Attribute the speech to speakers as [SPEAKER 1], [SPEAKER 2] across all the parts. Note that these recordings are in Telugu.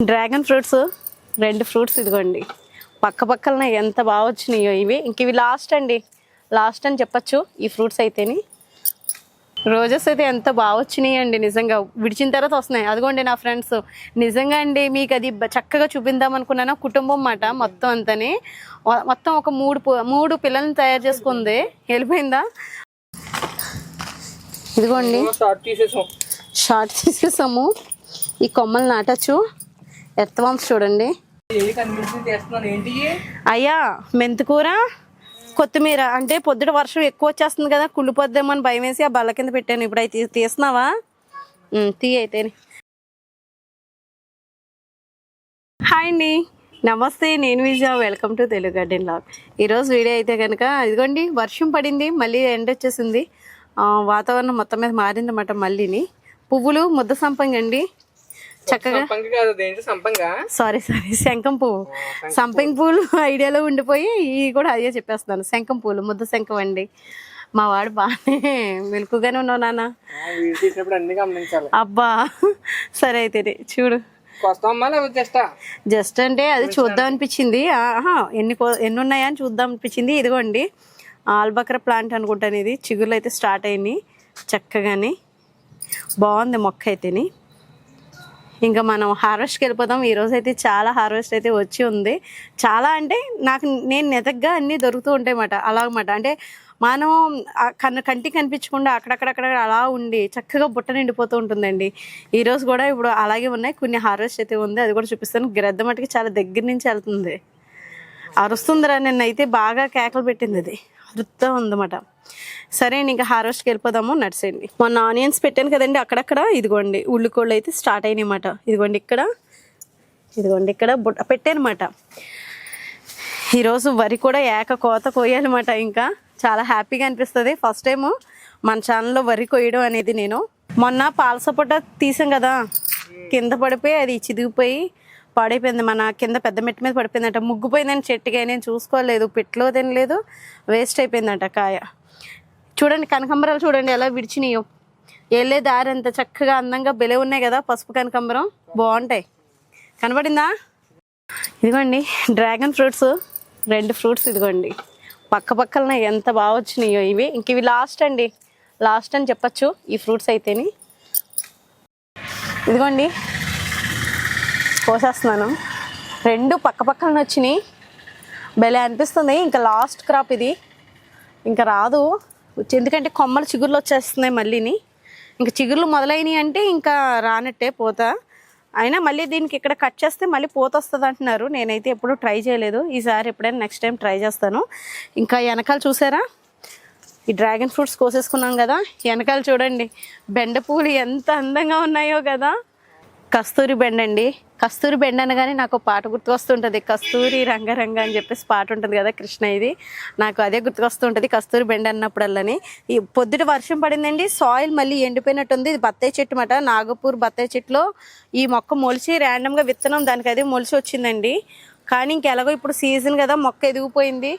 [SPEAKER 1] డ్రాగన్ ఫ్రూట్స్ రెండు ఫ్రూట్స్ ఇదిగోండి. పక్క పక్కన ఎంత బాగా వచ్చినాయో ఇవి. ఇంక ఇవి లాస్ట్ అండి. లాస్ట్ అని చెప్పచ్చు ఈ ఫ్రూట్స్ అయితేని. రోజెస్ అయితే ఎంత బాగా వచ్చినాయి అండి నిజంగా. విడిచిన తర్వాత వస్తున్నాయి. అదిగోండి నా ఫ్రెండ్స్ నిజంగా అండి మీకు అది చక్కగా చూపిందాం అనుకున్నాను. కుటుంబం మాట మొత్తం అంతని. మొత్తం ఒక మూడు మూడు పిల్లల్ని తయారు చేసుకుంది. వెళ్ళిపోయిందా? ఇదిగోండి.
[SPEAKER 2] షార్ట్
[SPEAKER 1] తీసేసాము. ఈ కొమ్మలు నాటచ్చు. ఎత్తవాంస్ చూడండి. అయ్యా మెంతికూర కొత్తిమీర. అంటే పొద్దుట వర్షం ఎక్కువ వచ్చేస్తుంది కదా కుళ్ళిపోద్దేమో అని భయం వేసి ఆ బల్ల కింద పెట్టాను. ఇప్పుడు అయితే తీస్తున్నావా? తీ అయితే. హాయ్ అండి. నమస్తే నేను Vijaya. Welcome to Telugu garden log. ఈరోజు వీడియో అయితే కనుక ఇదిగోండి వర్షం పడింది మళ్ళీ ఎండ వచ్చేసింది. వాతావరణం మొత్తం మీద మారిందన్నమాట మళ్ళీని. పువ్వులు ముద్ద సంపంగి అండి చక్కగా? సారీ సారీ శంఖం పువ్వు. సంపెంగ పూలు ఐడియాలో ఉండిపోయి ఇవి కూడా అదే చెప్పేస్తున్నాను. శంఖం పూలు ముద్ద శంఖం అండి. మా వాడు బాగానే మెలుకుగానే ఉన్నావు నాన్న. అబ్బా సరే అయితే చూడు.
[SPEAKER 2] జస్టా
[SPEAKER 1] అంటే అది చూద్దాం అనిపించింది. ఎన్ని ఎన్ని ఉన్నాయా అని చూద్దాం అనిపించింది. ఇదిగోండి ఆల్బకర ప్లాంట్ అనుకుంటాను ఇది. చిగుర్లు అయితే స్టార్ట్ అయినాయి చక్కగాని. బాగుంది మొక్క అయితేని. ఇంకా మనం హార్వెస్ట్కి వెళ్ళిపోతాం ఈరోజు అయితే చాలా హార్వెస్ట్ అయితే వచ్చి ఉంది. చాలా అంటే నాకు నేను నెతగ్గా అన్నీ దొరుకుతూ ఉంటాయి అన్నమాట. అలాగమాట అంటే మనం కన్ కన్ను కంటికి కనిపించకుండా అక్కడక్కడక్కడ అలా ఉండి చక్కగా బుట్ట నిండిపోతూ ఉంటుందండి. ఈ రోజు కూడా ఇప్పుడు అలాగే ఉన్నాయి. కొన్ని హార్వెస్ట్ అయితే ఉంది. అది కూడా చూపిస్తాను. గ్రద్ద మటుకి చాలా దగ్గర నుంచి వెళ్తుంది. అరుస్తుందిరా నిన్న అయితే బాగా కేకలు పెట్టింది అది. అరుస్తూ ఉందన్నమాట. సరే ఇంకా హార్వెస్ట్కి వెళ్ళిపోదాము నడిచేయండి మొన్న ఆనియన్స్ పెట్టాను కదండి అక్కడక్కడ. ఇదిగోండి ఉల్లికోళ్ళు అయితే స్టార్ట్ అయినాయి అన్నమాట ఇదిగోండి ఇక్కడ. ఇదిగోండి ఇక్కడ బుట్ట పెట్టానమాట ఈరోజు వరి కూడా ఏక కోత కోయాలన్నమాట ఇంకా. చాలా హ్యాపీగా అనిపిస్తుంది. ఫస్ట్ టైం మన ఛానల్లో వరి కొయ్యడం అనేది నేను. మొన్న పాలసపొట్ట తీసాం కదా కింద పడిపోయి అది చిదిగిపోయి పాడైపోయింది. మన కింద పెద్ద మెట్టు మీద పడిపోయిందంట. ముగ్గుపోయిందని చెట్టుగా నేను చూసుకోలేదు. పెట్లో తినలేదు వేస్ట్ అయిపోయిందంట కాయ. చూడండి కనకంబరాలు చూడండి ఎలా విడిచినాయో. వెళ్ళే దారి ఎంత చక్కగా అందంగా బెలే ఉన్నాయి కదా పసుపు కనకంబరం. బాగుంటాయి. కనబడిందా? ఇదిగోండి డ్రాగన్ ఫ్రూట్స్. రెండు ఫ్రూట్స్ ఇదిగోండి. పక్క పక్కన ఎంత బాగా వచ్చినాయో ఇవి. ఇంక ఇవి లాస్ట్ అండి. లాస్ట్ అని చెప్పచ్చు ఈ ఫ్రూట్స్ అయితేని. ఇదిగోండి కోసేస్తున్నాను. రెండు పక్క పక్కన వచ్చినాయి భలే అనిపిస్తుంది. ఇంకా లాస్ట్ క్రాప్ ఇది. ఇంకా రాదు. ఎందుకంటే కొమ్మలు చిగుర్లు వచ్చేస్తున్నాయి మళ్ళీని. ఇంకా చిగుర్లు మొదలైనవి అంటే ఇంకా రానట్టే పోత. అయినా మళ్ళీ దీనికి ఇక్కడ కట్ చేస్తే మళ్ళీ పోత వస్తుంది అంటున్నారు. నేనైతే ఎప్పుడూ ట్రై చేయలేదు. ఈసారి ఎప్పుడైనా నెక్స్ట్ టైం ట్రై చేస్తాను. ఇంకా వెనకాల చూసారా? ఈ డ్రాగన్ ఫ్రూట్స్ కోసేసుకున్నాం కదా. వెనకాల చూడండి. బెండ పూలు ఎంత అందంగా ఉన్నాయో కదా. కస్తూరి బెండ్ అండి. కస్తూరి బెండ్ అనగానే నాకు ఒక పాట గుర్తుకొస్తుంటుంది. కస్తూరి రంగరంగ అని చెప్పేసి పాట ఉంటుంది కదా కృష్ణ ఇది. నాకు అదే గుర్తుకొస్తుంటుంది కస్తూరి బెండ అన్నప్పుడల్లని. ఈ పొద్దుట వర్షం పడిందండి. సాయిల్ మళ్ళీ ఎండిపోయినట్టుంది. ఇది బత్తాయి చెట్టు మాట నాగపూర్ బత్తాయి చెట్టులో ఈ మొక్క మొలిచి ర్యాండమ్గా విత్తనం దానికి అదే మొలిచి వచ్చిందండి కానీ ఇంకెలాగో ఇప్పుడు సీజన్ కదా మొక్క ఎదిగిపోయింది.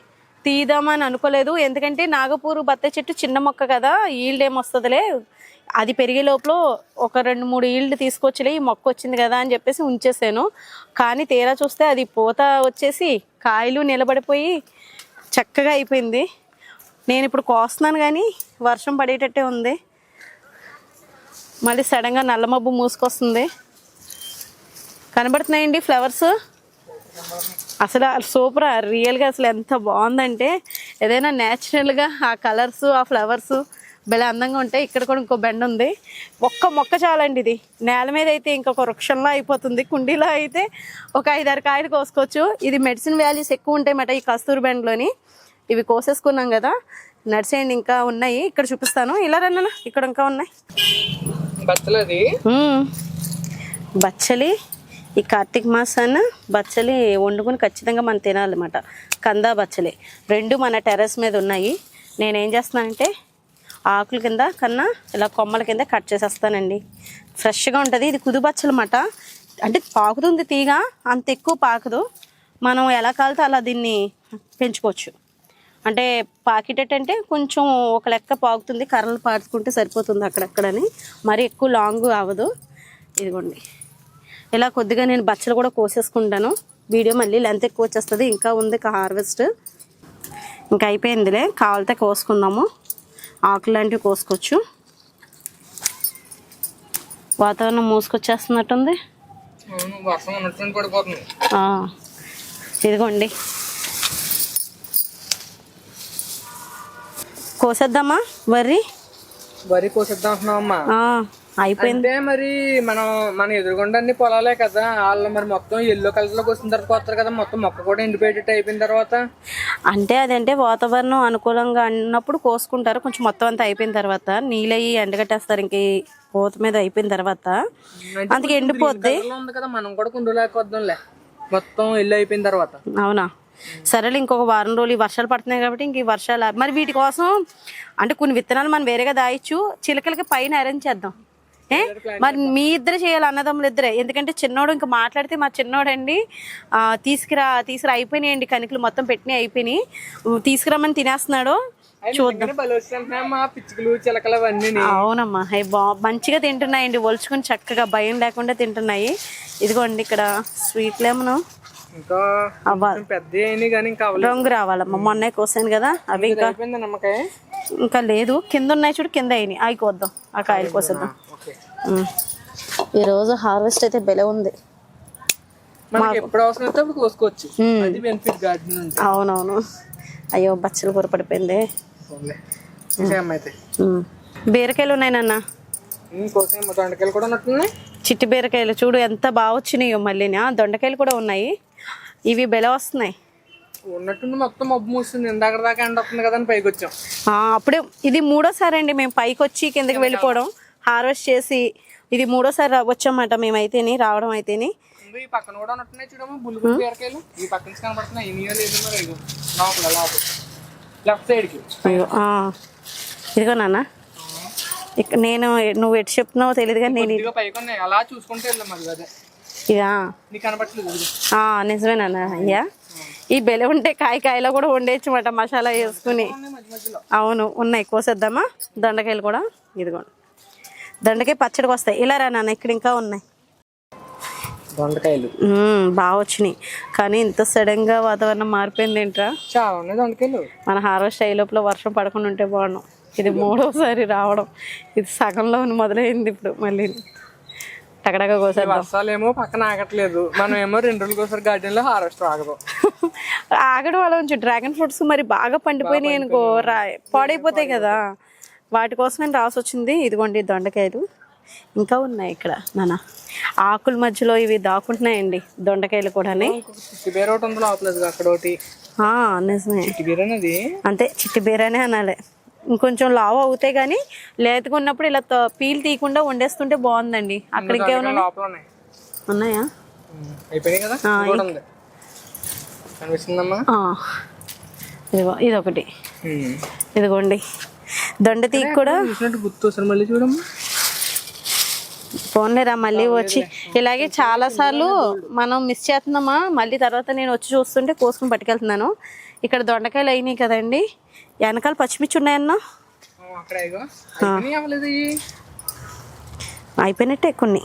[SPEAKER 1] తీద్దామని అనుకోలేదు. ఎందుకంటే నాగపూర్ బత్తాయి చెట్టు చిన్న మొక్క కదా ఈల్డ్ ఏమొస్తుందిలే అది పెరిగే లోపల ఒక రెండు మూడు ఈల్డ్ తీసుకొచ్చిలే ఈ మొక్క వచ్చింది కదా అని చెప్పేసి ఉంచేసాను. కానీ తీరా చూస్తే అది పూత వచ్చేసి కాయలు నిలబడిపోయి చక్కగా అయిపోయింది. నేను ఇప్పుడు కోస్తున్నాను కానీ వర్షం పడేటట్టే ఉంది. మళ్ళీ సడన్గా నల్ల మబ్బు మూసుకొస్తుంది. కనబడుతున్నాయండి ఫ్లవర్స్? అసలు సూపర్ రియల్గా అసలు ఎంత బాగుందంటే ఏదైనా న్యాచురల్గా ఆ కలర్స్ ఆ ఫ్లవర్స్ భలే అందంగా ఉంటాయి. ఇక్కడ కూడా ఇంకో బెండ ఉంది. ఒక్క మొక్క చాలండి ఇది. నేల మీద అయితే ఇంకొక వృక్షంలో అయిపోతుంది. కుండీలో అయితే ఒక ఐదారు కాయలు కోసుకోవచ్చు. ఇది మెడిసిన్ వాల్యూస్ ఎక్కువ ఉంటాయి మాట ఈ కస్తూరి బెండలోని. ఇవి కోసేసుకున్నాం కదా. నడిచేయండి ఇంకా ఉన్నాయి. ఇక్కడ చూపిస్తాను. ఇలా రన్నా ఇక్కడ ఇంకా ఉన్నాయి.
[SPEAKER 2] బచ్చలు అది
[SPEAKER 1] మ్మ్. బచ్చలి. ఈ కార్తీక మాసాన బచ్చలి వండుకుని ఖచ్చితంగా మనం తినాలన్నమాట. కందా బచ్చలి. రెండు మన టెర్రస్ మీద ఉన్నాయి. నేనేం చేస్తున్నానంటే ఆకుల కింద కన్నా ఇలా కొమ్మల కింద కట్ చేసేస్తానండి. ఫ్రెష్గా ఉంటుంది. ఇది కుదు బచ్చలు అంటే పాకుతుంది తీగ అంత ఎక్కువ పాకదు. మనం ఎలా కాలితే అలా దీన్ని పెంచుకోవచ్చు. అంటే పాకెట్ అంటే కొంచెం ఒక లెక్క పాకుతుంది. కర్రలు పాడుకుంటే సరిపోతుంది అక్కడక్కడని. మరి ఎక్కువ లాంగ్ అవ్వదు ఇదిగోండి. ఇలా కొద్దిగా నేను బచ్చలు కూడా కోసేసుకుంటాను. వీడియో మళ్ళీ లెంత్ ఎక్కువ వచ్చేస్తుంది. ఇంకా ఉంది హార్వెస్ట్ ఇంకా అయిపోయిందిలే. కావాలితే కోసుకుందాము. ఆకులు లాంటివి కోసుకోవచ్చు. వాతావరణం మూసుకొచ్చేస్తున్నట్టుంది. ఇదిగోండి. కోసేద్దామా? వరి?
[SPEAKER 2] వరి కోసేద్దాం
[SPEAKER 1] అయిపోయింది.
[SPEAKER 2] మరి మనం మన ఎదురుగుండా పొలాలే కదా. వాళ్ళు మరి మొత్తం ఎల్లో కలర్లోకి వచ్చిన తర్వాత పోతారు కదా. మొత్తం మొక్క కూడా ఎండిపోయేటట్టు అయిపోయిన తర్వాత?
[SPEAKER 1] అంటే అదంటే వాతావరణం అనుకూలంగా అన్నప్పుడు కోసుకుంటారు. కొంచెం మొత్తం అంతా అయిపోయిన తర్వాత నీళ్ళయి ఎండగట్టేస్తారు. ఇంక పూత మీద అయిపోయిన తర్వాత అందుకే ఎండిపోద్ది.
[SPEAKER 2] ఉంది కదా. మనం కూడా కుండు లేకొద్దాంలే మొత్తం ఎల్లు అయిపోయిన తర్వాత.
[SPEAKER 1] అవునా? సరేలే ఇంకొక వారం రోజులు ఈ వర్షాలు పడుతున్నాయి కాబట్టి ఇంక ఈ వర్షాలు మరి వీటి కోసం అంటే కొన్ని విత్తనాలు మనం వేరేగా దాయచ్చు. చిలకలకి పైన అరేంజ్ చేద్దాం. ఏ? మరి మీ ఇద్దరు చేయాలి అన్నదమ్ములు ఇద్దరే. ఎందుకంటే చిన్నోడు ఇంకా మాట్లాడితే మా చిన్నోడండి తీసుకురా తీసుకురా అయిపోయినాయండి కణికలు మొత్తం పెట్టినాయి అయిపోయినాయి. ఉ, తీసుకురమ్మని తినేస్తున్నాడు. అవునమ్మా అవి బా మంచిగా తింటున్నాయండి ఒలుచుకొని చక్కగా భయం లేకుండా తింటున్నాయి. ఇదిగోండి ఇక్కడ స్వీట్ లెమన్
[SPEAKER 2] ఇంకా
[SPEAKER 1] అవ్వాలి
[SPEAKER 2] కొంచెం పెద్ద అయినాయి కానీ ఇంకా అవ్వలేదు.
[SPEAKER 1] రంగు రావాలమ్మా మొన్నే కోసాను కదా అవి ఇంకా ఇంకా లేదు కింద ఉన్నాయి చూడు కింద అయినాయి. అవి కోద్దాం ఆ కాయలు కోసేద్దాం. ఈరోజు హార్వెస్ట్ అయితే బెల ఉంది.
[SPEAKER 2] మనకి ఎప్పుడు అవసరం అయితే అప్పుడు కోసుకోవచ్చు. అది బెనిఫిట్ గార్డెన్ నుంచి
[SPEAKER 1] అవునవును. అయ్యో బచ్చలు కూర పడిపోయింది. బీరకాయలు ఉన్నాయి నాన్న?
[SPEAKER 2] కోసేయమ్మ దొండకాయలు కూడా ఉన్నట్టున్నాయి.
[SPEAKER 1] చిట్టి బీరకాయలు చూడు ఎంత బాగా వచ్చినాయో మళ్ళీ దొండకాయలు కూడా ఉన్నాయి. ఇవి బెల వస్తున్నాయి.
[SPEAKER 2] ఉన్నట్టుండి మొత్తం మబ్బు మూస్తుంది. ఇందాక దాకా ఎండ వస్తుంది కదా అని పైకి వచ్చాం
[SPEAKER 1] అప్పుడే ఇది మూడోసారి అండి మేము పైకి వచ్చి కిందకి వెళ్ళిపోవడం. హార్వెస్ట్ చేసి ఇది మూడోసారి వచ్చామట మేమైతేని రావడం అయితేని.
[SPEAKER 2] ఇంకా ఈ పక్కన కూడా ఉన్నట్టున్నాయి చూడమ్మా బుల్లి బీరకాయలు ఈ పక్క నుంచి కనబడుతున్నాయి ఇన్ని లేదు మరి ఇగో లోపల లోపల. లెఫ్ట్ సైడ్కి.
[SPEAKER 1] అయ్యో ఆ. ఇదిగో నాన్న. ఇక నేను నువ్వు ఎటు చెప్తున్నావో తెలియదు కానీ నేను
[SPEAKER 2] ఇదిగో పైకి ఉన్నాయి. అలా చూసుకుంటే వెళ్ళాం మరి అదే.
[SPEAKER 1] ఇదా?
[SPEAKER 2] నీకు కనబట్టలేదు ఇదిగో.
[SPEAKER 1] ఆ, నిజమేనా అయ్యా. ఈ బెల ఉంటే కాయ కాయలో కూడా వండేయచ్చు మాట మసాలా వేసుకుని. అవును ఉన్నాయి. కోసేద్దామా? దొండకాయలు కూడా. ఇదిగోండి దొండకాయ పచ్చడికి వస్తాయి. ఇలా రా నాన్న ఇక్కడ ఇంకా ఉన్నాయి.
[SPEAKER 2] దొండకాయలు.
[SPEAKER 1] బాగా వచ్చినాయి. కానీ ఇంత సడన్గా వాతావరణం మారిపోయింది ఏంట్రా?
[SPEAKER 2] చాలా ఉన్నాయి దొండకాయలు.
[SPEAKER 1] మన హార్వెస్ట్ అయ్యే లోపల వర్షం పడకుండా ఉంటే బాగున్నాం. ఇది మూడోసారి రావడం. ఇది సగంలో మొదలైంది ఇప్పుడు మళ్ళీ.
[SPEAKER 2] ఈ
[SPEAKER 1] కోసేద్దాం.
[SPEAKER 2] వర్షాలు ఏమో పక్కన ఆగట్లేదు. మనం ఏమో రెండు రోజులకి ఒకసారి గార్డెన్లో హార్వెస్ట్ ఆగదు.
[SPEAKER 1] ఆగడం అలా ఉంచి. డ్రాగన్ ఫ్రూట్స్ మరి బాగా పండిపోయినాయి అనుకో రా. పాడైపోతాయి కదా. వాటి కోసమే రాసి వచ్చింది ఇదిగోండి దొండకాయలు. ఇంకా ఉన్నాయి ఇక్కడ నాన్న. ఆకుల మధ్యలో ఇవి దాక్కుంటున్నాయండి దొండకాయలు ఆ, నిజమే. అంతే చిట్టి బీరనే అనాలి. ఇంకొంచెం లావు అవుతాయి కానీ లేతగా ఉన్నప్పుడు ఇలా పీల్ తీయకుండా వండేస్తుంటే బాగుందండి. అక్కడ ఇంకేమైనా
[SPEAKER 2] లోపల ఉన్నాయి. కూడా.
[SPEAKER 1] ఇదిగో ఇదొకటి. ఇదిగోండి. దొండ తీగ కూడా. పోన్లేరా మళ్ళీ వచ్చి. ఇలాగే చాలా సార్లు మనం మిస్ చేస్తున్నామా? మళ్ళీ తర్వాత నేను వచ్చి చూస్తుంటే కోసుకుని పట్టుకెళ్తున్నాను. ఇక్కడ దొండకాయలు అయినాయి కదండి. వెనకాల పచ్చిమిర్చి ఉన్నాయన్నా? అయిపోయినట్టే కొన్ని.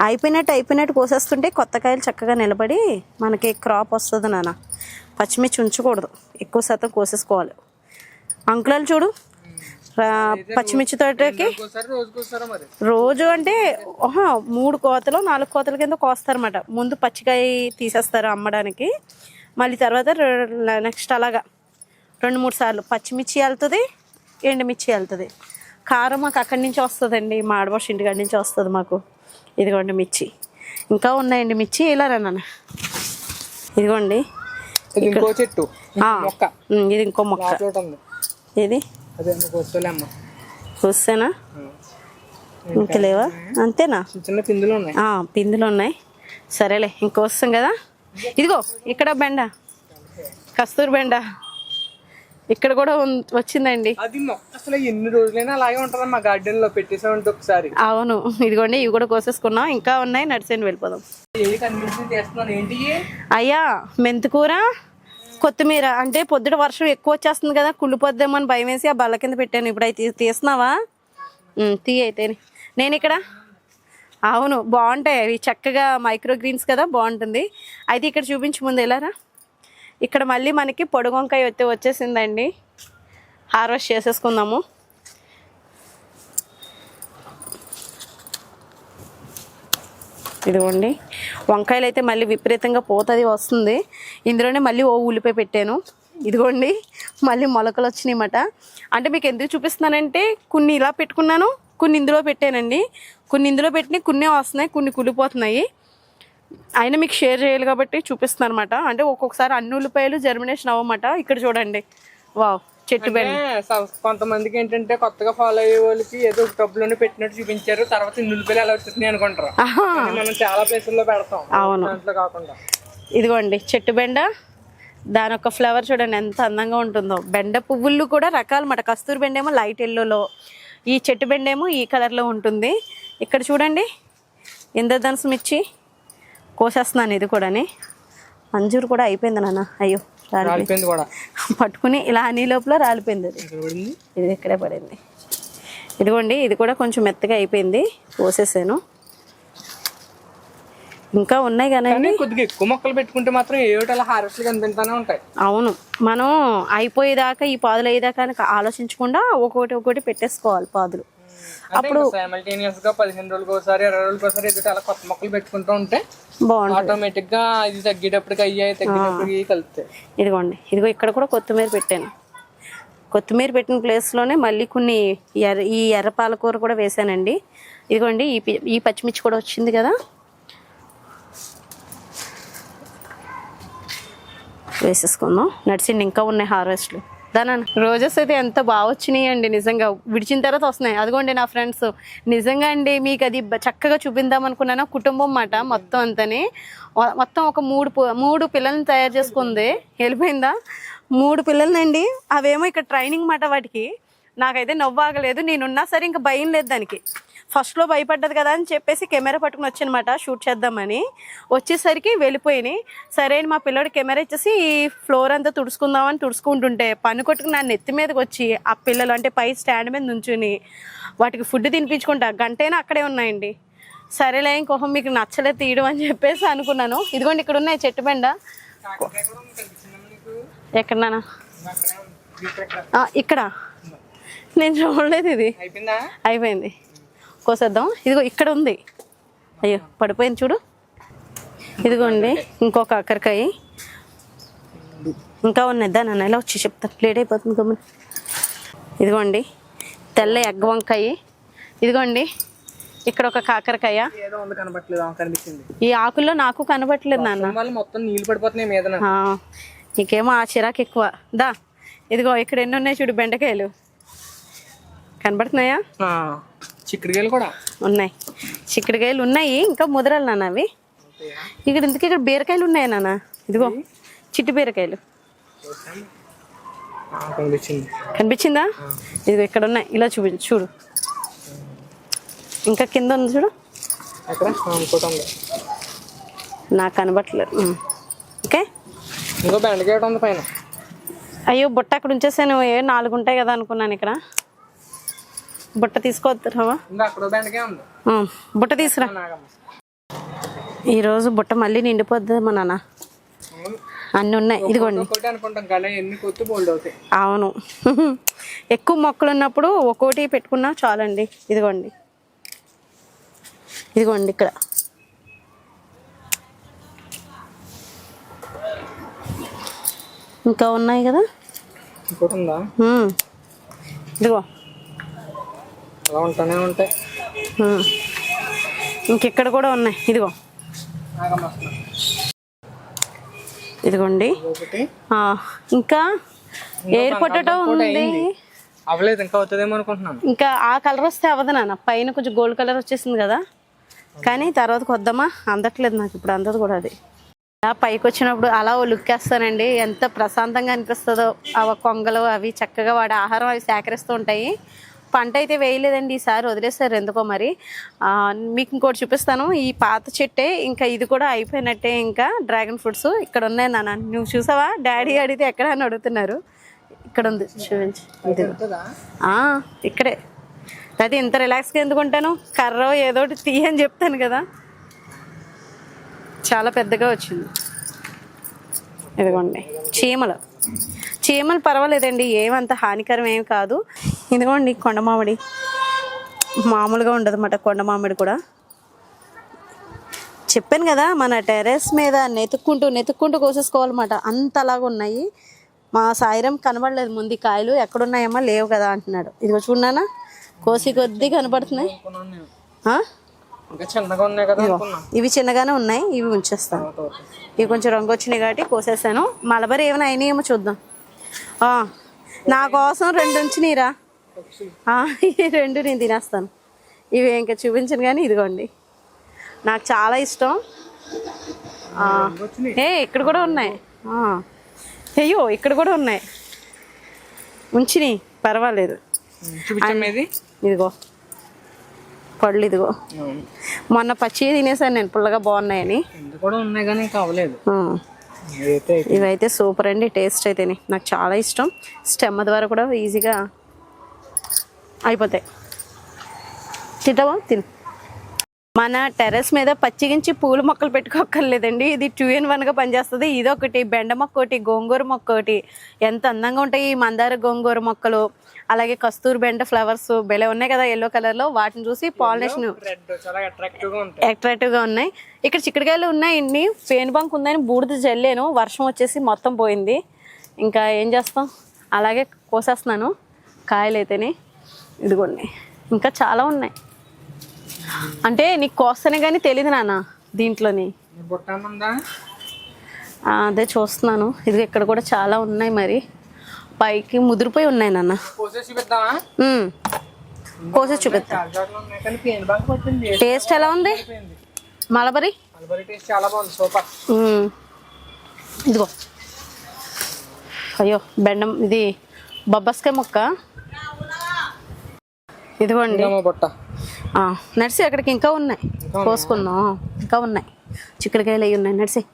[SPEAKER 1] అయిపోయినట్టు అయిపోయినట్టు కోసేస్తుంటే కొత్త కాయలు చక్కగా నిలబడి మనకి క్రాప్ వస్తుంది నాన్న. పచ్చిమిర్చి ఉంచకూడదు. ఎక్కువ శాతం కోసేసుకోవాలి. అంకులాలు చూడు. పచ్చిమిర్చి తోటకి రోజు అంటే మూడు కోతలు నాలుగు కోతల కింద కోస్తారన్నమాట. ముందు పచ్చికాయ తీసేస్తారు అమ్మడానికి. మళ్ళీ తర్వాత నెక్స్ట్ అలాగా రెండు మూడు సార్లు. పచ్చిమిర్చి వెళ్తుంది ఎండుమిర్చి వెళ్తుంది కారం మాకు అక్కడి నుంచి వస్తుందండి. మా ఆడవాష్ ఇంటికాడి నుంచి వస్తుంది మాకు. ఇదిగోండి మిర్చి. ఇంకా ఉన్నాయండి మిర్చి. ఇలా నాన్న. ఇదిగోండి.
[SPEAKER 2] ఇది ఇంకో చెట్టు.
[SPEAKER 1] ఇది ఇంకో మొక్క. ఇది చూస్తేనా ఇంకా లేవా? అంతేనా?
[SPEAKER 2] చిన్న పిందులు ఉన్నాయి.
[SPEAKER 1] పిందులు ఉన్నాయి. సరేలే ఇంకొస్తాం కదా? ఇదిగో ఇక్కడ బెండ. కస్తూరి బెండ. ఇక్కడ కూడా వచ్చిందండి.
[SPEAKER 2] అది మొక్క అసలు ఎన్ని రోజులైనా అలాగే ఉంటుంది మా గార్డెన్లో పెట్టేసామంటే ఒకసారి.
[SPEAKER 1] అవును. ఇదిగోండి ఇవి కూడా కోసేసుకున్నాం. ఇంకా ఉన్నాయి నడిచేని వెళ్ళిపోదాం? అయ్యా మెంతికూర కొత్తిమీర అంటే పొద్దుట వర్షం ఎక్కువ వచ్చేస్తుంది కదా కుళ్ళిపోద్దామని భయం వేసి ఆ బల్ల కింద పెట్టాను. ఇప్పుడు అయితే తీస్తున్నావా? తీ అయితే నేను ఇక్కడ? అవును బాగుంటాయి అవి. చక్కగా మైక్రో గ్రీన్స్ కదా బాగుంటుంది. అయితే ఇక్కడ చూపించు ముందు ఎలారా ఇక్కడ మళ్ళీ మనకి పొడుగొంకాయ వచ్చే వచ్చేసిందండి. హార్వెస్ట్ చేసేసుకుందాము. ఇదిగోండి. వంకాయలు అయితే మళ్ళీ విపరీతంగా పోతుంది వస్తుంది. ఇందులోనే మళ్ళీ ఓ ఉల్లిపాయ పెట్టాను. ఇదిగోండి మళ్ళీ మొలకలు వచ్చినాయన్నమాట. అంటే మీకు ఎందుకు చూపిస్తున్నానంటే కొన్ని ఇలా పెట్టుకున్నాను కొన్ని ఇందులో పెట్టానండి. కొన్ని ఇందులో పెట్టినవి కొన్ని వస్తున్నాయి కొన్ని కుళ్ళిపోతున్నాయి. అయినా మీకు షేర్ చేయాలి కాబట్టి చూపిస్తున్నాను అనమాట అంటే ఒక్కొక్కసారి అన్ని ఉల్లిపాయలు జర్మినేషన్ అవ్వమాట ఇక్కడ చూడండి. వావ్. చెట్టు
[SPEAKER 2] కొంతమందికి ఏంటంటే కొత్తగా ఫాలో అయ్యే వాళ్ళకి ఏదో ఒక టబ్బులోనే పెట్టినట్టు చూపించారు తర్వాత ఇన్నులపల్లి ఎలా వచ్చేసినాయి అనుకుంటారు. మనం చాలా ప్లేసుల్లో పెడతాం.
[SPEAKER 1] అవును.
[SPEAKER 2] దాంట్లో కాకుండా.
[SPEAKER 1] ఇదిగోండి చెట్టు బెండ. దాని యొక్క ఫ్లవర్ చూడండి ఎంత అందంగా ఉంటుందో. బెండ పువ్వులు కూడా రకాలు మాట కస్తూరి బెండ ఏమో లైట్ ఎల్లోలో ఈ చెట్టు బెండ ఏమో ఈ కలర్లో ఉంటుంది. ఇక్కడ చూడండి ఇంద్రధనుసు మిర్చి కోసేస్తున్నాను ఇది కూడాని. అంజూరు కూడా అయిపోయింది నాన్న. అయ్యో. రాలిపోయింది
[SPEAKER 2] కూడా.
[SPEAKER 1] పట్టుకుని ఇలా అనీ లోపల రాలిపోయింది అది. ఇది ఇక్కడే పడింది. ఇదిగోండి ఇది కూడా కొంచెం మెత్తగా అయిపోయింది. కోసేసాను ఇంకా ఉన్నాయి కానీ
[SPEAKER 2] కొద్దిగా ఎక్కువ మొక్కలు పెట్టుకుంటే మాత్రం ఏమిటి అలా హార్వెస్ట్లు కనిపిస్తానే ఉంటాయి.
[SPEAKER 1] అవును. మనం అయిపోయేదాకా ఈ పాదులు అయ్యేదాకా ఆలోచించకుండా ఒక్కొక్కటి ఒక్కొక్కటి పెట్టేసుకోవాలి పాదులు.
[SPEAKER 2] అప్పుడు సైమల్టేనియస్గా పదిహేను రోజులకు ఒకసారి ఇరవై రోజులకు ఒకసారి ఏదో అలా కొత్త మొక్కలు పెట్టుకుంటూ ఉంటే ఆటోమేటిక్గా ఇది తగ్గేటప్పటికి అయ్యాయి తగ్గేటప్పటికి కలుస్తాయి
[SPEAKER 1] ఇదిగోండి ఇదిగో ఇక్కడ కూడా కొత్తిమీర పెట్టాను. కొత్తిమీర పెట్టిన ప్లేస్లోనే మళ్ళీ కొన్ని ఎర్ర ఈ ఎర్ర పాలకూర కూడా వేసానండి ఇదిగోండి ఈ ఈ పచ్చిమిర్చి కూడా వచ్చింది కదా. వేసేసుకుందాం. నడిచిండి ఇంకా ఉన్నాయి హార్వెస్ట్లు దాని రోజెస్ అయితే ఎంత బాగా వచ్చినాయి అండి నిజంగా. విడిచిన తర్వాత వస్తున్నాయి. అదిగోండి నా ఫ్రెండ్స్ నిజంగా అండి మీకు అది చక్కగా చూపిందాం అనుకున్నాను. కుటుంబం మాట మొత్తం అంతని. మొత్తం ఒక మూడు మూడు పిల్లల్ని తయారు చేసుకుంది. వెళ్ళిపోయిందా? మూడు పిల్లలనండి. అవేమో ఇక్కడ ట్రైనింగ్ మాట వాటికి. నాకైతే నవ్వు ఆగలేదు. నేనున్నా సరే ఇంకా భయం లేదు దానికి. ఫస్ట్లో భయపడ్డది కదా అని చెప్పేసి కెమెరా పట్టుకుని వచ్చానమాట షూట్ చేద్దామని. వచ్చేసరికి వెళ్ళిపోయినాయి. సరే అని మా పిల్లోడి కెమెరా ఇచ్చేసి ఈ ఫ్లోర్ అంతా తుడుచుకుందామని తుడుచుకుంటుంటే పన్ను కొట్టుకుని నా నెత్తి మీదకి వచ్చి ఆ పిల్లలు అంటే పై స్టాండ్ మీద నుంచుని వాటికి ఫుడ్ తినిపించుకుంటా గంటైనా అక్కడే ఉన్నాయండి. సరేలే ఇంకొక మీకు నచ్చలేదు తీయడం అని చెప్పేసి అనుకున్నాను. ఇదిగోండి ఇక్కడ ఉన్నాయి చెట్టు బెండ.
[SPEAKER 2] కాకరకాయ కూడా ఉంది, కనిపించిందా మీకు?
[SPEAKER 1] ఎక్కడ నాన్న?
[SPEAKER 2] అక్కడే ఉంది. ఇక్కడ.
[SPEAKER 1] నేను చూడలేదు ఇది.
[SPEAKER 2] అయిపోయిందా?
[SPEAKER 1] అయిపోయింది. కోసేద్దాం. ఇదిగో ఇక్కడ ఉంది. అయ్యో పడిపోయింది చూడు. ఇదిగోండి ఇంకొక కాకరకాయ ఇంకా ఉన్నాయి. దాని నన్ను ఎలా వచ్చి చెప్తా లేట్ అయిపోతుంది గమ్మున. ఇదిగోండి తెల్ల ఎగ్గ వంకాయ. ఇదిగోండి ఇక్కడ ఒక కాకరకాయ. ఈ ఆకుల్లో నాకు కనబట్టలేదు నాన్న.
[SPEAKER 2] మొత్తం నీళ్ళు పడిపోతున్నాయి మీద
[SPEAKER 1] నీకేమో ఆ చిరాకు ఎక్కువ. దా ఇదిగో ఇక్కడ ఎన్ని ఉన్నాయి చూడు బెండకాయలు. కనబడుతున్నాయా?
[SPEAKER 2] చిక్కుడుకాయలు కూడా?
[SPEAKER 1] ఉన్నాయి. చిక్కుడుకాయలు ఉన్నాయి. ఇంకా ముదరాలు నాన్న అవి. ఇక్కడ ఇంతకీ ఇక్కడ బీరకాయలు ఉన్నాయి నాన్న? ఇదిగో చిట్టి బీరకాయలు.
[SPEAKER 2] కనిపించింది.
[SPEAKER 1] ఇదిగో ఇక్కడ ఉన్నాయి. ఇలా చూపించు చూడు. ఇంకా కింద ఉంది చూడు. నాకు కనబట్టలేదు ఉమ్. ఓకే?
[SPEAKER 2] ఇంకో బెండకాయ ఉంది పైన.
[SPEAKER 1] అయ్యో బుట్ట అక్కడ ఉంచేసాను. ఏ నాలుగు ఉంటాయి కదా అనుకున్నాను ఇక్కడ. బుట్ట తీసుకోవద్దురావా బుట్ట తీసురా.
[SPEAKER 2] నాగమ్మ
[SPEAKER 1] ఈరోజు బుట్ట మళ్ళీ నిండిపోద్ది మా నాన్న. అన్నీ ఉన్నాయి. ఇదిగోండి. అవును. ఎక్కువ మొక్కలు ఉన్నప్పుడు ఒక్కోటి పెట్టుకున్నా చాలండి. ఇదిగోండి. ఇదిగోండి ఇక్కడ. ఇంకా ఉన్నాయి కదా. ఇదిగో.
[SPEAKER 2] అలా ఉంటానే ఉంటాయి.
[SPEAKER 1] ఇంకెక్కడ కూడా ఉన్నాయి. ఇదిగో. ఇదిగోండి. ఇంకా ఎయిర్ పొటాటో ఉంది.
[SPEAKER 2] అవ్వలేదు ఇంకా అవుతుందేమో అనుకుంటున్నాను.
[SPEAKER 1] ఇంకా ఆ కలర్ వస్తే అవ్వదు నాన్న. పైన కొంచెం గోల్డ్ కలర్ వచ్చేసింది కదా. కానీ తర్వాతకి వద్దామా అందట్లేదు నాకు ఇప్పుడు అందదు కూడా అది. పైకి వచ్చినప్పుడు అలా ఓ లుక్ వేస్తానండి. ఎంత ప్రశాంతంగా అనిపిస్తుందో. ఆ కొంగలు అవి చక్కగా వాడి ఆహారం అవి సేకరిస్తూ ఉంటాయి. పంట అయితే వేయలేదండి ఈసారి వదిలేస్తారు ఎందుకో మరి. మీకు ఇంకోటి చూపిస్తాను. ఈ పాత చెట్టే ఇంకా ఇది కూడా అయిపోయినట్టే ఇంకా డ్రాగన్ ఫ్రూట్స్ ఇక్కడ ఉన్నాయి నాన్న. నువ్వు చూసావా? డాడీ అడిగితే ఎక్కడ అని అడుగుతున్నారు. ఇక్కడ ఉంది. చూపించి. ఇది. ఇక్కడే. అది ఇంత రిలాక్స్గా ఎందుకుంటాను కర్ర ఏదో ఒకటి తీయని చెప్తాను కదా. చాలా పెద్దగా వచ్చింది. ఇదిగోండి. చీమలు. చీమలు పర్వాలేదండి. ఏమంత హానికరం ఏం కాదు. ఇదిగోండి కొండ మామిడి. మామూలుగా ఉండదు అన్నమాట కొండ మామిడి కూడా. చెప్పాను కదా మన టెర్రస్ మీద నెతుక్కుంటూ నెతుక్కుంటూ కోసేసుకోవాలన్నమాట. అంత అలాగా ఉన్నాయి. మా సాయిరం కనబడలేదు. ముందు కాయలు ఎక్కడున్నాయమ్మా? లేవు కదా అంటున్నాడు. ఇదిగో చూడనా కోసి కొద్దీ కనబడుతున్నాయి. ఇవి చిన్నగానే ఉన్నాయి. ఇవి ఉంచేస్తాను. ఇవి కొంచెం రంగు వచ్చినాయి కాబట్టి కోసేసాను. మలబరి ఏమైనా అయినాయేమో చూద్దాం. నా కోసం రెండు ఉంచినాయిరా ఆ, ఈ రెండు నేను తినేస్తాను. ఇవి ఇంకా చూపించను కానీ ఇదిగోండి. నాకు చాలా ఇష్టం. ఏ ఇక్కడ కూడా ఉన్నాయి. అయ్యో ఇక్కడ కూడా ఉన్నాయి. ఉంచినాయి పర్వాలేదు. ఇదిగో. పళ్ళు ఇదిగో. మొన్న పచ్చి తినేసాను నేను పుల్లగా బాగున్నాయని.
[SPEAKER 2] కూడా ఉన్నాయి కానీ. అయితే
[SPEAKER 1] ఇవైతే సూపర్ అండి టేస్ట్ అయితేనే నాకు చాలా ఇష్టం. స్టెమ్ ద్వారా కూడా ఈజీగా అయిపోతాయి. తింటావా? తిను. మన టెర్రస్ మీద పచ్చిగించి పూల మొక్కలు పెట్టుకోక్కర్లేదండి. ఇది టూ ఇన్ వన్గా పనిచేస్తుంది. ఇది ఒకటి బెండ మొక్క ఒకటి గోంగూర మొక్క ఒకటి ఎంత అందంగా ఉంటాయి ఈ మందార గోంగూర మొక్కలు. అలాగే కస్తూరి బెండ ఫ్లవర్స్ భలే ఉన్నాయి కదా ఎల్లో కలర్లో వాటిని చూసి పాలినేషన్
[SPEAKER 2] రెడ్ చాలా అట్రాక్టివ్గా ఉంటాయి.
[SPEAKER 1] అట్రాక్టివ్గా ఉన్నాయి. ఇక్కడ చిక్కుడుకాయలు ఉన్నాయండి. పేను బంక్ ఉందని బూడిద జల్లాను. వర్షం వచ్చేసి మొత్తం పోయింది. ఇంకా ఏం చేస్తాం? అలాగే కోసేస్తున్నాను. కాయలు అయితేనే. ఇదిగోండి. ఇంకా చాలా ఉన్నాయి. అంటే నీకు కోస్తేనే కానీ తెలియదు నాన్న దీంట్లోని. అదే చూస్తున్నాను. ఇది ఇక్కడ కూడా చాలా ఉన్నాయి మరి. పైకి ముదిరిపోయి ఉన్నాయి నాన్న.
[SPEAKER 2] కోసేసి
[SPEAKER 1] చూపిస్తా టేస్ట్ ఎలా ఉంది? మలబరి. ఇదిగో. అయ్యో బెండం ఇది బొబ్బస్కాయ ముక్క. ఇదిగోండి.
[SPEAKER 2] బుట్ట.
[SPEAKER 1] నడిసి అక్కడికి ఇంకా ఉన్నాయి. కోసుకుందాం. ఇంకా ఉన్నాయి. చిక్కుడుకాయలు అవి ఉన్నాయి. నడిసి.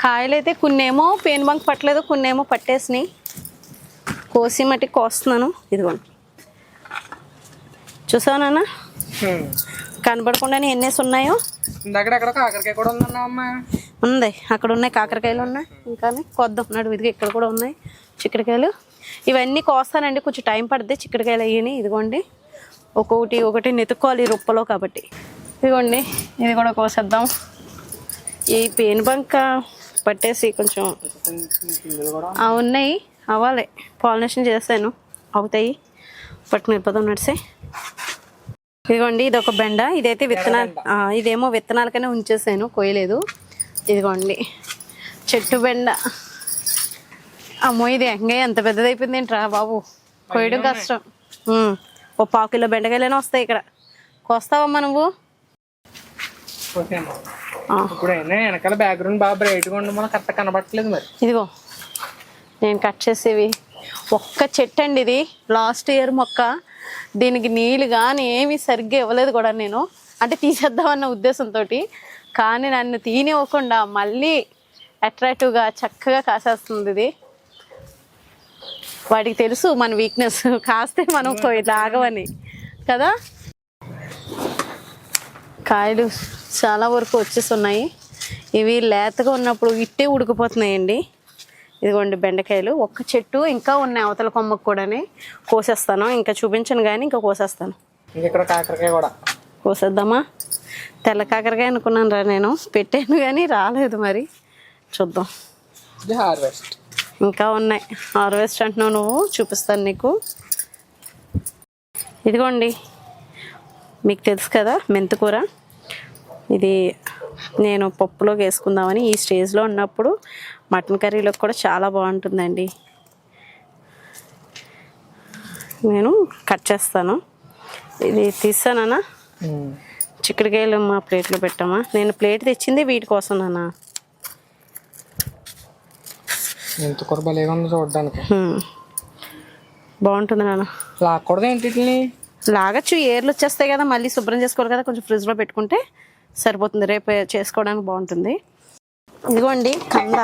[SPEAKER 1] కాయలు అయితే కొన్నేమో పేను బంక్ పట్టలేదు కొన్నేమో పట్టేసినాయి. కోసి మట్టి కోస్తున్నాను. ఇదిగోండి. చూసావు నాన్న? కనబడకుండానే ఎన్నేసి ఉన్నాయో?
[SPEAKER 2] కాకరకాయ కూడా
[SPEAKER 1] ఉంది. అక్కడ ఉన్నాయి కాకరకాయలు ఉన్నాయి. ఇంకా కొద్దాం. నడు ఇదిగో ఇక్కడ కూడా ఉన్నాయి చిక్కడికాయలు. ఇవన్నీ కోస్తానండి. కొంచెం టైం పడుతుంది చిక్కడికాయలు అయ్యి ఇదిగోండి. ఒక్కొక్కటి ఒకటి నెతుక్కోవాలి రుప్పలో కాబట్టి. ఇదిగోండి ఇది కూడా కోసేద్దాం. ఈ పేను బంక పట్టేసి కొంచెం ఉన్నాయి అవ్వాలి. పాలినేషన్ చేస్తాను. అవుతాయి. పట్టుకుని వెళ్ళిపోదాం నడిసే. ఇదిగోండి ఇది ఒక బెండ. ఇదైతే విత్తనాలు ఇదేమో విత్తనాలకనే ఉంచేసాను. కోయలేదు ఇదిగోండి చెట్టు బెండ. అమ్మో ఇది ఎంగే ఎంత పెద్దది అయిపోయింది ఏంట్రా బాబు కోయడం కష్టం. ఓ పావు కిలో బెండకాయలైనా వస్తాయి ఇక్కడ. కోస్తావమ్మా నువ్వు?
[SPEAKER 2] ఇప్పుడు వెనకాల బ్యాక్గ్రౌండ్ బాగా బ్రైట్గా ఉండి మనం కరెక్ట్ కనబడట్లేదు మరి.
[SPEAKER 1] ఇదిగో నేను కట్ చేసేవి. ఒక్క చెట్టు అండి ఇది. లాస్ట్ ఇయర్ మొక్క. దీనికి నీళ్ళు కానీ ఏమీ సరిగ్గా ఇవ్వలేదు కూడా నేను. అంటే తీసేద్దామన్న ఉద్దేశంతో కానీ నన్ను తీనివ్వకుండా మళ్ళీ అట్రాక్టివ్గా చక్కగా కాసేస్తుంది ఇది. వాటికి తెలుసు మన వీక్నెస్ కాస్తే మనం పోయి లాగవని కదా? కాయలు చాలా వరకు వచ్చేస్తున్నాయి. ఇవి లేతగా ఉన్నప్పుడు ఇట్టే ఉడికిపోతున్నాయండి. ఇదిగోండి బెండకాయలు. ఒక్క చెట్టు ఇంకా ఉన్నాయి అవతల కొమ్మకు కూడాని. కోసేస్తాను. ఇంకా చూపించను కానీ ఇంకా కోసేస్తాను.
[SPEAKER 2] ఇంక ఇక్కడ కాకరకాయ కూడా?
[SPEAKER 1] కోసేద్దామా? తెల్ల కాకరకాయ అనుకున్నాను రా నేను. పెట్టాను కానీ రాలేదు మరి. చూద్దాం.
[SPEAKER 2] హార్వెస్ట్.
[SPEAKER 1] ఇంకా ఉన్నాయి. హార్వెస్ట్ అంటున్నావు నువ్వు చూపిస్తాను నీకు. ఇదిగోండి మీకు తెలుసు కదా మెంతికూర. ఇది నేను పప్పులోకి వేసుకుందామని ఈ స్టేజ్లో ఉన్నప్పుడు మటన్ కర్రీలోకి కూడా చాలా బాగుంటుందండి. నేను కట్ చేస్తాను. ఇది తీసానా చిక్కుడుకాయలు మా ప్లేట్లో పెట్టామా? నేను ప్లేట్ తెచ్చింది వీటి కోసం నాన్న.
[SPEAKER 2] ఎంత కూర భలేగా ఉంది చూడడానికి.
[SPEAKER 1] బాగుంటుంది నాన్న.
[SPEAKER 2] లాక్కూడదు ఏంటి వీటిని?
[SPEAKER 1] లాగచ్చు ఏర్లు వచ్చేస్తాయి కదా మళ్ళీ శుభ్రం చేసుకోవాలి కదా కొంచెం ఫ్రిడ్జ్లో పెట్టుకుంటే సరిపోతుంది. రేపు చేసుకోవడానికి బాగుంటుంది. ఇదిగోండి కంద.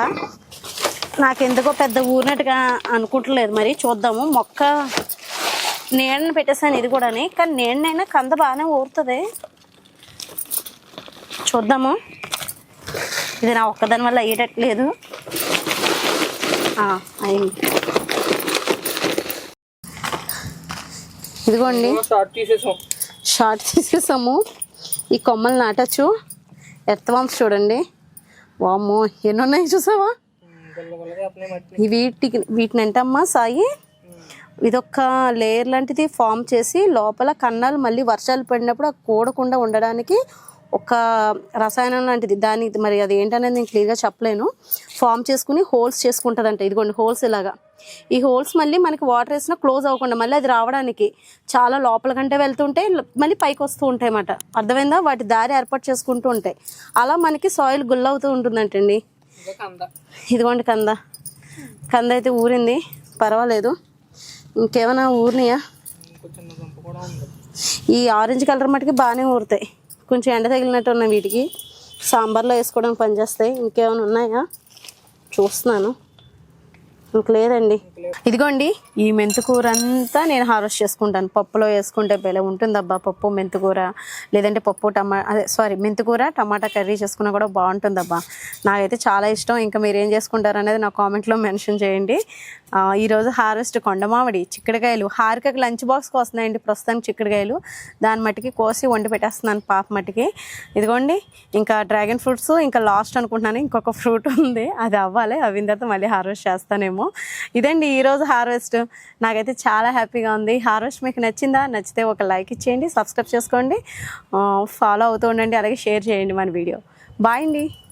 [SPEAKER 1] నాకు ఎందుకో పెద్ద ఊరినట్టుగా అనుకుంటలేదు. మరి చూద్దాము. మొక్క నీడని పెట్టేసాను ఇది కూడాని. కానీ నీడనైనా కంద బాగానే ఊరుతుంది. చూద్దాము. ఇది నా ఒక్కదాని వల్ల అయ్యేటట్లేదు అయింది. ఇదిగోండి.
[SPEAKER 2] షార్ట్ తీసేసాం.
[SPEAKER 1] షార్ట్ తీసేసాము. ఈ కొమ్మలు నాటచ్చు. ఎర్తవామ్స్ చూడండి. వామ్మో ఎన్ని ఉన్నాయి చూసావా? వీటికి వీటిని ఏంటమ్మా సాయి? ఇదొక లేయర్ లాంటిది ఫామ్ చేసి లోపల కన్నాలు మళ్ళీ వర్షాలు పడినప్పుడు ఆ కూడకుండా ఉండడానికి ఒక రసాయనం లాంటిది. దాని మరి అది ఏంటనేది నేను క్లియర్గా చెప్పలేను. ఫామ్ చేసుకుని హోల్స్ చేసుకుంటుందంట. ఇదిగోండి హోల్స్ ఇలాగా. ఈ హోల్స్ మళ్ళీ మనకి వాటర్ వేసినా క్లోజ్ అవ్వకుండా మళ్ళీ అది రావడానికి చాలా లోపల కంటే వెళ్తుంటే మళ్ళీ పైకి వస్తూ ఉంటాయి అన్నమాట అర్థమైందా? వాటి దారి ఏర్పాటు చేసుకుంటూ ఉంటాయి. అలా మనకి సాయిల్ గుల్లవుతూ ఉంటుందంటండి. ఇదిగోండి కంద. కంద అయితే ఊరింది. పర్వాలేదు. ఇంకేమైనా ఊరినాయా? ఈ ఆరెంజ్ కలర్ మటుకి బాగానే ఊరుతాయి. కొంచెం ఎండ తగిలినట్టు ఉన్నాయి వీటికి. సాంబార్లో వేసుకోవడానికి పనిచేస్తాయి. ఇంకేమైనా ఉన్నాయా? చూస్తున్నాను. ఇంక లేదండి. ఇదిగోండి. ఈ మెంతుకూర అంతా నేను హార్వెస్ట్ చేసుకుంటాను. పప్పులో వేసుకుంటే భలే ఉంటుందబ్బా పప్పు మెంతుకూర లేదంటే పప్పు టమా అదే సారీ మెంతుకూర టమాటా కర్రీ చేసుకున్నా కూడా బాగుంటుందబ్బా. నాకైతే చాలా ఇష్టం. ఇంకా మీరు ఏం చేసుకుంటారు అనేది నా కామెంట్లో మెన్షన్ చేయండి. ఈరోజు హార్వెస్ట్ కొండమామిడి చిక్కడికాయలు. హారికకి లంచ్ బాక్స్కి వస్తున్నాయండి ప్రస్తుతానికి చిక్కడికాయలు. దాని మట్టికి కోసి వండి పెట్టేస్తున్నాను పాప మట్టికి. ఇదిగోండి ఇంకా డ్రాగన్ ఫ్రూట్స్ ఇంకా లాస్ట్ అనుకుంటున్నాను. ఇంకొక ఫ్రూట్ ఉంది. అది అవ్వాలి. అవిన తర్వాత మళ్ళీ హార్వెస్ట్ చేస్తానేమో. ఇదండి ఈరోజు హార్వెస్ట్. నాకైతే చాలా హ్యాపీగా ఉంది. హార్వెస్ట్ మీకు నచ్చిందా? నచ్చితే ఒక లైక్ ఇచ్చేయండి సబ్స్క్రైబ్ చేసుకోండి. ఫాలో అవుతూ ఉండండి అలాగే షేర్ చేయండి మన వీడియో. బాయ్ అండి.